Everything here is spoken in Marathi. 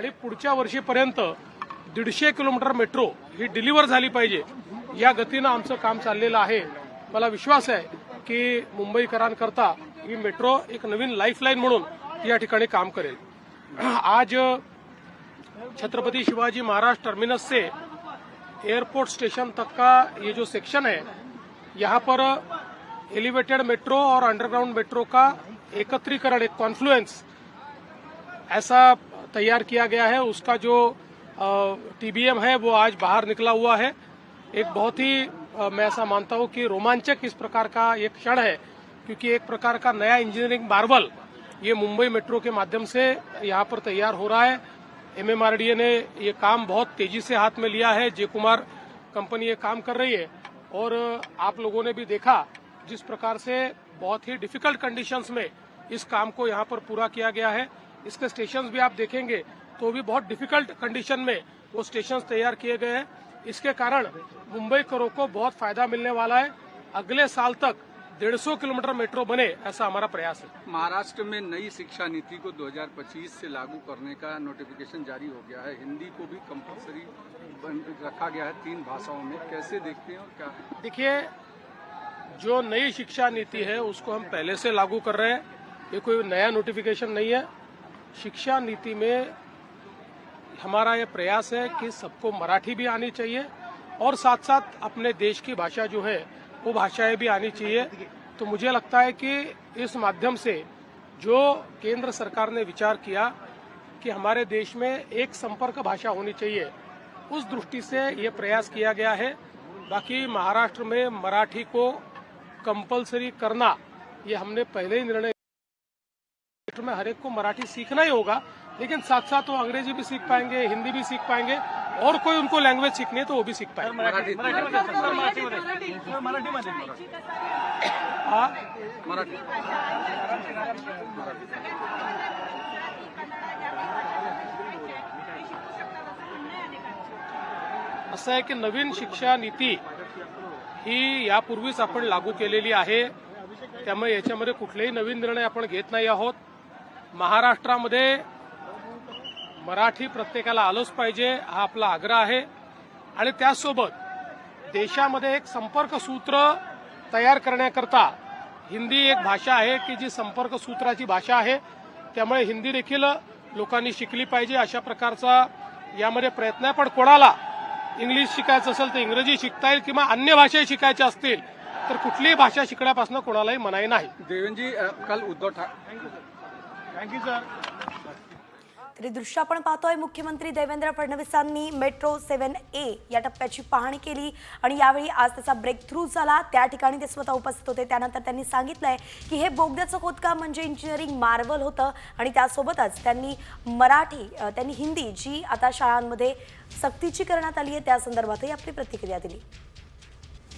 आणि पुढच्या वर्षीपर्यंत दीडशे किलोमीटर मेट्रो ही डिलिव्हर झाली पाहिजे. या गतीनं आमचं काम चाललेलं आहे. मला विश्वास आहे की मुंबईकरांकरता ही मेट्रो एक नवीन लाईफलाईन म्हणून या ठिकाणी काम करेल. आज छत्रपति शिवाजी महाराज टर्मिनस से एयरपोर्ट स्टेशन तक का ये जो सेक्शन है यहाँ पर एलिवेटेड मेट्रो और अंडरग्राउंड मेट्रो का एकत्रीकरण एक कॉन्फ्लुएंस ऐसा तैयार किया गया है। उसका जो टीबीएम है, वो आज बाहर निकला हुआ है। एक बहुत ही मैं ऐसा मानता हूँ कि रोमांचक इस प्रकार का एक क्षण है, क्योंकि एक प्रकार का नया इंजीनियरिंग मार्बल ये मुंबई मेट्रो के माध्यम से यहाँ पर तैयार हो रहा है। एमएमआरडीए ने ये काम बहुत तेज़ी से हाथ में लिया है। जय कुमार कंपनी ये काम कर रही है। और आप लोगों ने भी देखा जिस प्रकार से बहुत ही डिफ़िकल्ट कंडीशंस में इस काम को यहाँ पर पूरा किया गया है। इसके स्टेशन भी आप देखेंगे तो भी बहुत डिफ़िकल्ट कंडीशन में वो स्टेशन तैयार किए गए हैं। इसके कारण मुंबई करो को बहुत फ़ायदा मिलने वाला है। अगले साल तक 150 किलोमीटर मेट्रो बने ऐसा हमारा प्रयास है। महाराष्ट्र में नई शिक्षा नीति को 2025 से लागू करने का नोटिफिकेशन जारी हो गया है। हिंदी को भी कंपलसरी रखा गया है तीन भाषाओं में। कैसे देखते हैं और क्या देखिए जो नई शिक्षा नीति है उसको हम पहले से लागू कर रहे हैं। ये कोई नया नोटिफिकेशन नहीं है। शिक्षा नीति में हमारा ये प्रयास है कि सबको मराठी भी आनी चाहिए और साथ साथ अपने देश की भाषा जो है, वो भाषाएँ भी आनी चाहिए। तो मुझे लगता है कि इस माध्यम से जो केंद्र सरकार ने विचार किया कि हमारे देश में एक संपर्क भाषा होनी चाहिए, उस दृष्टि से ये प्रयास किया गया है। बाकी महाराष्ट्र में मराठी को कंपलसरी करना ये हमने पहले ही निर्णय में हर एक को मराठी सीखना ही होगा लेकिन साथ साथ वो अंग्रेजी भी सीख पाएंगे हिंदी भी सीख पाएंगे और कोई उनको लैंग्वेज सीखनी है तो वो भी सीख पाएंगे। मराठी हाँ? मराठी. असं आहे की नवीन शिक्षा नीती ही यापूर्वीच आपण लागू केलेली आहे. त्यामुळे याच्यामध्ये कुठलेही नवीन निर्णय आपण घेत नाही आहोत. महाराष्ट्रामध्ये मराठी प्रत्येकाला आलंच पाहिजे हा आपला आग्रह आहे. आणि त्याचसोबत देशामध्ये एक संपर्क सूत्र तयार करण्याकरता हिंदी एक भाषा आहे की जी संपर्क सूत्राची भाषा आहे त्यामुळे हिंदी देखील लोकांनी शिकली पाहिजे अशा प्रकारचा यामध्ये प्रयत्न आहे. पण कोणाला इंग्लिश शिकायचं असेल तर इंग्रजी शिकता येईल किंवा अन्य भाषा शिकायच्या असतील तर कुठलीही भाषा शिकण्यापासून कोणालाही मनाई नाही. देवेंद्र जी अ, कल उद्धव ठाकरे थँक्यू सर तरी दृश्य आपण पाहतोय मुख्यमंत्री देवेंद्र फडणवीसांनी मेट्रो सेव्हन ए या टप्प्याची पाहणी केली आणि यावेळी आज त्याचा ब्रेक थ्रू झाला. त्या ठिकाणी ते स्वतः उपस्थित होते. त्यानंतर त्यांनी सांगितलंय की हे बोगद्याचं खोदकाम म्हणजे इंजिनिअरिंग मार्वल होतं आणि त्यासोबतच त्यांनी मराठी त्यांनी हिंदी जी आता शाळांमध्ये सक्तीची करण्यात आली आहे त्या संदर्भातही आपली प्रतिक्रिया दिली.